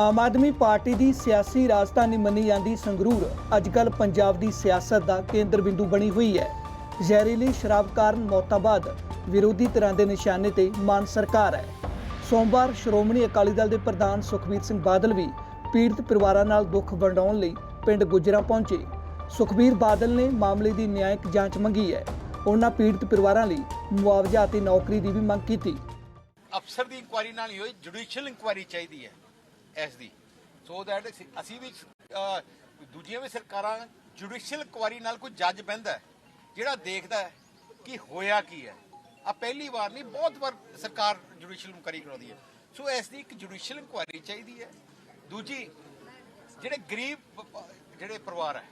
Aam Aadmi party ਦੀ ਸਿਆਸੀ ਰਾਜਧਾਨੀ ਮੰਨੀ ਜਾਂਦੀ ਸੰਗਰੂਰ। ਅੱਜਕੱਲ ਪੰਜਾਬ ਦੀ ਸਿਆਸਤ ਦਾ ਕੇਂਦਰ ਬਿੰਦੂ ਬਣੀ ਹੋਈ ਹੈ। ਜ਼ਹਿਰੀਲੀ ਸ਼ਰਾਬ ਕਾਰਨ ਮੌਤਾਂ ਬਾਅਦ ਵਿਰੋਧੀ ਧਿਰਾਂ ਦੇ ਨਿਸ਼ਾਨੇ ਤੇ ਮਾਨ ਸਰਕਾਰ ਹੈ। ਸੋਮਵਾਰ ਸ਼੍ਰੋਮਣੀ ਅਕਾਲੀ ਦਲ ਦੇ ਪ੍ਰਧਾਨ ਸੁਖਬੀਰ ਸਿੰਘ ਬਾਦਲ ਵੀ ਪੀੜਤ ਪਰਿਵਾਰਾਂ ਨਾਲ ਦੁੱਖ ਵੰਡਾਉਣ ਲਈ ਪਿੰਡ ਗੁਜਰਾ ਪਹੁੰਚੇ। ਸੁਖਬੀਰ ਬਾਦਲ ਨੇ ਮਾਮਲੇ ਦੀ ਨਿਆਇਕ ਜਾਂਚ ਮੰਗੀ ਹੈ। ਉਹਨਾਂ ਪੀੜਤ ਪਰਿਵਾਰਾਂ ਲਈ ਮੁਆਵਜ਼ਾ ਅਤੇ ਨੌਕਰੀ ਦੀ ਵੀ ਮੰਗ ਕੀਤੀ। ਅਫਸਰ ਦੀ ਇਨਕੁਆਇਰੀ ਨਾਲ ਨਹੀਂ ਹੋਈ, ਜੁਡੀਸ਼ੀਅਲ ਇਨਕੁਆਇਰੀ ਚਾਹੀਦੀ ਹੈ। ਐਸ ਦੀ ਸੋ ਦੈਟ ਅਸੀਂ ਵੀ ਦੂਜੀਆਂ ਵੀ ਸਰਕਾਰਾਂ ਜੁਡੀਸ਼ੀਅਲ ਇਨਕੁਆਇਰੀ ਨਾਲ ਕੋਈ ਜੱਜ ਬਹਿੰਦਾ ਜਿਹੜਾ ਦੇਖਦਾ ਕਿ ਹੋਇਆ ਕੀ ਹੈ। ਆ ਪਹਿਲੀ ਵਾਰ ਨਹੀਂ, ਬਹੁਤ ਵਾਰ ਸਰਕਾਰ ਜੁਡੀਸ਼ੀਅਲ ਇਨਕੁਆਇਰੀ ਕਰਾਉਂਦੀ ਹੈ। ਸੋ ਇਸ ਦੀ ਇੱਕ ਜੁਡੀਸ਼ੀਅਲ ਇਨਕੁਆਇਰੀ ਚਾਹੀਦੀ ਹੈ। ਦੂਜੀ, ਜਿਹੜੇ ਗਰੀਬ, ਜਿਹੜੇ ਪਰਿਵਾਰ ਹੈ,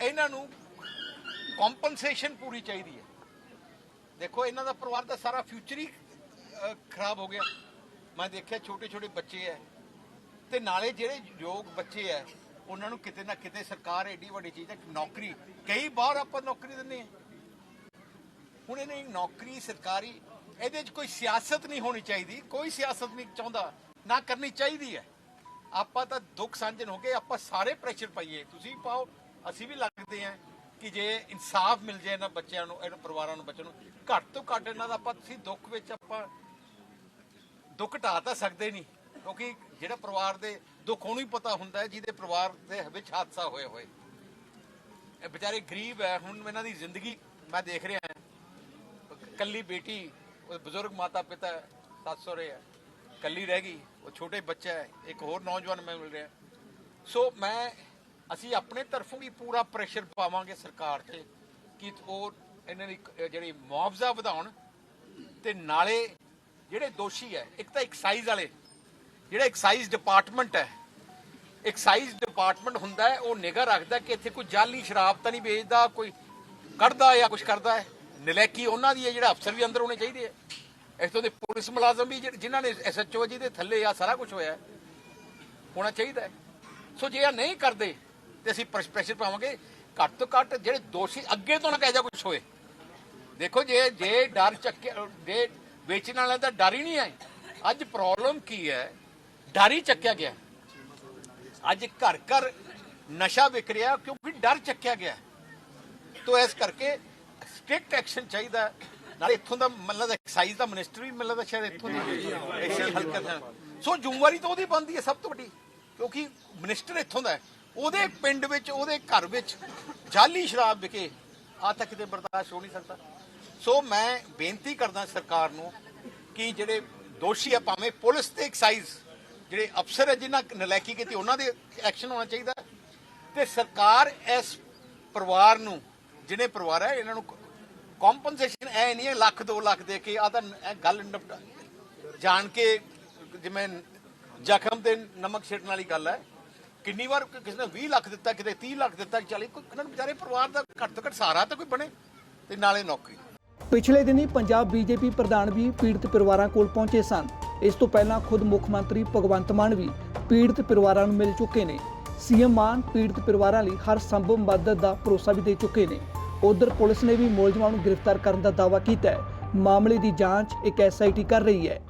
ਇਹਨਾਂ ਨੂੰ ਕੰਪਨਸੇਸ਼ਨ ਪੂਰੀ ਚਾਹੀਦੀ ਹੈ। ਦੇਖੋ, ਇਹਨਾਂ ਦਾ ਪਰਿਵਾਰ ਦਾ ਸਾਰਾ ਫਿਊਚਰ ਹੀ ਖਰਾਬ ਹੋ ਗਿਆ। ਮੈਂ ਦੇਖਿਆ ਛੋਟੇ ਛੋਟੇ ਬੱਚੇ ਐ। ਤੇ ਨਾਲੇ ਜਿਹੜੇ ਯੋਗ ਬੱਚੇ ਐ, ਉਹਨਾਂ ਨੂੰ ਕਿਤੇ ਨਾ ਕਿਤੇ ਸਰਕਾਰ ਐਡੀ ਵੱਡੀ ਚੀਜ਼ ਹੈ ਨੌਕਰੀ। ਕਈ ਵਾਰ ਆਪਾਂ ਨੌਕਰੀ ਦਿੰਦੇ ਆ। ਹੁਣ ਇਹਨੇ ਨੌਕਰੀ ਸਰਕਾਰੀ, ਇਹਦੇ 'ਚ ਕੋਈ ਸਿਆਸਤ ਨਹੀਂ ਹੋਣੀ ਚਾਹੀਦੀ। ਕੋਈ ਸਿਆਸਤ ਨਹੀਂ ਚਾਹੁੰਦਾ, ਨਾ ਕਰਨੀ ਚਾਹੀਦੀ ਹੈ ਆਪਾਂ ਤਾਂ ਦੁੱਖ ਸਾਂਝਣ ਹੋ ਗਏ, ਆਪਾਂ ਸਾਰੇ ਪ੍ਰੈਸ਼ਰ ਪਾਈਏ। ਤੁਸੀਂ ਪਾਓ, ਅਸੀਂ ਵੀ ਲੱਗਦੇ ਆ ਕਿ ਜੇ ਇਨਸਾਫ ਮਿਲ ਜਾਏ ਇਹਨਾਂ ਬੱਚਿਆਂ ਨੂੰ, ਇਹਨਾਂ ਪਰਿਵਾਰਾਂ ਨੂੰ, ਬੱਚਿਆਂ ਨੂੰ, ਘੱਟ ਤੋਂ ਘੱਟ ਇਹਨਾਂ ਦਾ ਆਪਾਂ, ਤੁਸੀਂ ਦੁੱਖ ਵਿੱਚ ਆਪਾਂ ਦੁੱਖ ਢਾ ਤਾਂ ਸਕਦੇ ਨਹੀਂ, ਕਿਉਂਕਿ ਜਿਹੜਾ ਪਰਿਵਾਰ ਦੇ ਦੁੱਖ ਉਹਨੂੰ ਹੀ ਪਤਾ ਹੁੰਦਾ ਹੈ, ਜਿਹਦੇ ਪਰਿਵਾਰ ਦੇ ਵਿੱਚ ਹਾਦਸਾ ਹੋਇਆ ਹੋਏ ਇਹ ਵਿਚਾਰੇ ਗਰੀਬ ਹੈ, ਹੁਣ ਇਹਨਾਂ ਦੀ ਜ਼ਿੰਦਗੀ ਮੈਂ ਦੇਖ ਰਿਹਾ ਹਾਂ। ਕੱਲੀ ਬੇਟੀ ਬਜ਼ੁਰਗ ਮਾਤਾ ਪਿਤਾ ਸੱਸ ਸਹੁਰੇ ਹੈ। ਕੱਲੀ ਰਹਿ ਗਈ, ਉਹ ਛੋਟੇ ਬੱਚਾ ਹੈ, ਇੱਕ ਹੋਰ ਨੌਜਵਾਨ ਮੈਂ ਮਿਲ ਰਿਹਾ। ਸੋ ਮੈਂ, ਅਸੀਂ ਆਪਣੇ ਤਰਫੋਂ ਵੀ ਪੂਰਾ ਪ੍ਰੈਸ਼ਰ ਪਾਵਾਂਗੇ ਸਰਕਾਰ ਤੇ ਕਿ ਉਹ ਇਹਨਾਂ ਦੀ ਜਿਹੜੀ ਮੁਆਵਜ਼ਾ ਵਧਾਉਣ ਤੇ ਨਾਲੇ ਜਿਹੜੇ ਦੋਸ਼ੀ ਹੈ, ਇੱਕ ਤਾਂ ਐਕਸਾਈਜ਼ ਵਾਲੇ, ਜਿਹੜਾ ਐਕਸਾਈਜ਼ ਡਿਪਾਰਟਮੈਂਟ ਹੈ ਐਕਸਾਈਜ਼ ਡਿਪਾਰਟਮੈਂਟ ਹੁੰਦਾ ਹੈ, ਉਹ ਨਿਗਾਹ ਰੱਖਦਾ ਕਿ ਇੱਥੇ ਕੋਈ ਜਾਲੀ ਸ਼ਰਾਬ ਤਾਂ ਨਹੀਂ ਵੇਚਦਾ, ਕੋਈ ਕੱਢਦਾ ਜਾਂ ਕੁਝ ਕਰਦਾ ਹੈ। ਨਲੈਕੀ ਉਹਨਾਂ ਦੀ ਹੈ, ਜਿਹੜਾ ਅਫਸਰ ਵੀ ਅੰਦਰ ਹੋਣੇ ਚਾਹੀਦੇ ਹੈ। ਇੱਥੋਂ ਦੇ ਪੁਲਿਸ ਮੁਲਾਜ਼ਮ ਵੀ ਜਿਹੜੇ- ਜਿਨ੍ਹਾਂ ਨੇ ਐਸਐਚਓ ਜੀ ਦੇ ਥੱਲੇ ਆ, ਸਾਰਾ ਕੁਝ ਹੋਇਆ ਹੋਣਾ ਚਾਹੀਦਾ ਹੈ। ਸੋ ਜੇ ਆ ਨਹੀਂ ਕਰਦੇ, ਤੇ ਅਸੀਂ ਪ੍ਰੈਸ਼ਰ ਪਾਵਾਂਗੇ, ਘੱਟ ਤੋਂ ਘੱਟ ਜਿਹੜੇ ਦੋਸ਼ੀ ਅੱਗੇ ਤੋਂ ਨਾ ਕਹਿ ਜਾ ਕੁਝ ਹੋਏ। ਦੇਖੋ ਜੇ ਜੇ ਡਰ ਚੱਕੇ ਜੇ ਵੇਚਣ ਵਾਲਿਆਂ ਦਾ ਡਰ ਹੀ ਨਹੀਂ ਹੈ ਅੱਜ ਪ੍ਰੋਬਲਮ ਕੀ ਹੈ? ਡਰ ਹੀ ਚੱਕਿਆ ਗਿਆ। ਅੱਜ ਘਰ ਘਰ ਨਸ਼ਾ ਵਿਕ ਰਿਹਾ ਕਿਉਂਕਿ ਡਰ ਚੱਕਿਆ ਗਿਆ ਤੋ ਇਸ ਕਰਕੇ ਸਟ੍ਰਿਕਟ ਐਕਸ਼ਨ ਚਾਹੀਦਾ ਹੈ। ਇੱਥੋਂ ਦਾ ਮਤਲਬ ਐਕਸਾਈਜ਼ ਦਾ ਮਿਨਿਸਟਰ ਵੀ ਮਤਲਬ ਸ਼ਾਇਦ ਇੱਥੋਂ ਦੀ ਐਸੀ ਹਲਕਤ ਹੈ ਸੋ ਜ਼ਿੰਮੇਵਾਰੀ ਤਾਂ ਉਹਦੀ ਬਣਦੀ ਹੈ ਸਭ ਤੋਂ ਵੱਡੀ, ਕਿਉਂਕਿ ਮਿਨਿਸਟਰ ਇੱਥੋਂ ਦਾ ਉਹਦੇ ਪਿੰਡ ਵਿੱਚ, ਉਹਦੇ ਘਰ ਵਿੱਚ ਜਾਲੀ ਸ਼ਰਾਬ ਵਿਕੇ। ਆ ਤਾਂ ਕਿਤੇ ਬਰਦਾਸ਼ਤ ਹੋ ਨਹੀਂ ਸਕਦਾ। ਸੋ ਮੈਂ ਬੇਨਤੀ ਕਰਦਾ ਸਰਕਾਰ ਨੂੰ ਕਿ ਜਿਹੜੇ ਦੋਸ਼ੀ ਆ, ਭਾਵੇਂ ਪੁਲਿਸ ਤੇ ਐਕਸਾਈਜ਼ ਜਿਹੜੇ ਅਫਸਰ ਹੈ ਜਿਨ੍ਹਾਂ ਨਲਾਇਕੀ ਕੀਤੀ, ਉਹਨਾਂ ਦੇ ਐਕਸ਼ਨ ਹੋਣਾ ਚਾਹੀਦਾ। ਤੇ ਸਰਕਾਰ ਇਸ ਪਰਿਵਾਰ ਨੂੰ, ਜਿਹਨੇ ਪਰਿਵਾਰ ਹੈ, ਇਹਨਾਂ ਨੂੰ ਕੰਪਨਸੇਸ਼ਨ ਐ ਨਹੀਂ ਹੈ, ਲੱਖ 2 ਲੱਖ ਦੇ ਕੇ ਆ ਤਾਂ ਇਹ ਗੱਲ ਨਿਪਟਾ, ਜਾਣ ਕੇ ਜਿਵੇਂ ਜ਼ਖਮ ਤੇ ਨਮਕ ਛਿੜਕਣ ਵਾਲੀ ਗੱਲ ਹੈ, ਕਿੰਨੀ ਵਾਰ ਕਿਸੇ ਨੇ 20 ਲੱਖ ਦਿੱਤਾ, ਕਿਤੇ 30 ਲੱਖ ਦਿੱਤਾ, ਚੱਲ, ਕੋਈ ਇਹਨਾਂ ਵਿਚਾਰੇ ਪਰਿਵਾਰ ਦਾ ਘੱਟ ਤੋਂ ਘੱਟ ਸਹਾਰਾ ਤਾਂ ਕੋਈ ਬਣੇ, ਤੇ ਨਾਲੇ ਨੌਕਰੀ। ਪਿਛਲੇ ਦਿਨੀ ਪੰਜਾਬ ਬੀਜੇਪੀ ਪ੍ਰਧਾਨ ਵੀ ਪੀੜਤ ਪਰਿਵਾਰਾਂ ਕੋਲ ਪਹੁੰਚੇ ਸਨ। ਇਸ ਤੋਂ ਪਹਿਲਾਂ ਖੁਦ ਮੁੱਖ ਮੰਤਰੀ ਭਗਵੰਤ ਮਾਨ ਵੀ ਪੀੜਤ ਪਰਿਵਾਰਾਂ ਨੂੰ ਮਿਲ ਚੁੱਕੇ ਨੇ। ਸੀਐਮ ਮਾਨ ਪੀੜਤ ਪਰਿਵਾਰਾਂ ਲਈ ਹਰ ਸੰਭਵ ਮਦਦ ਦਾ ਭਰੋਸਾ ਵੀ ਦੇ ਚੁੱਕੇ ਨੇ। ਉਧਰ ਪੁਲਿਸ ਨੇ ਵੀ ਮੁਲਜ਼ਮਾਂ ਨੂੰ ਗ੍ਰਿਫਤਾਰ ਕਰਨ ਦਾ ਦਾਅਵਾ ਕੀਤਾ ਹੈ। ਮਾਮਲੇ ਦੀ ਜਾਂਚ ਇੱਕ ਐਸਆਈਟੀ ਕਰ ਰਹੀ ਹੈ।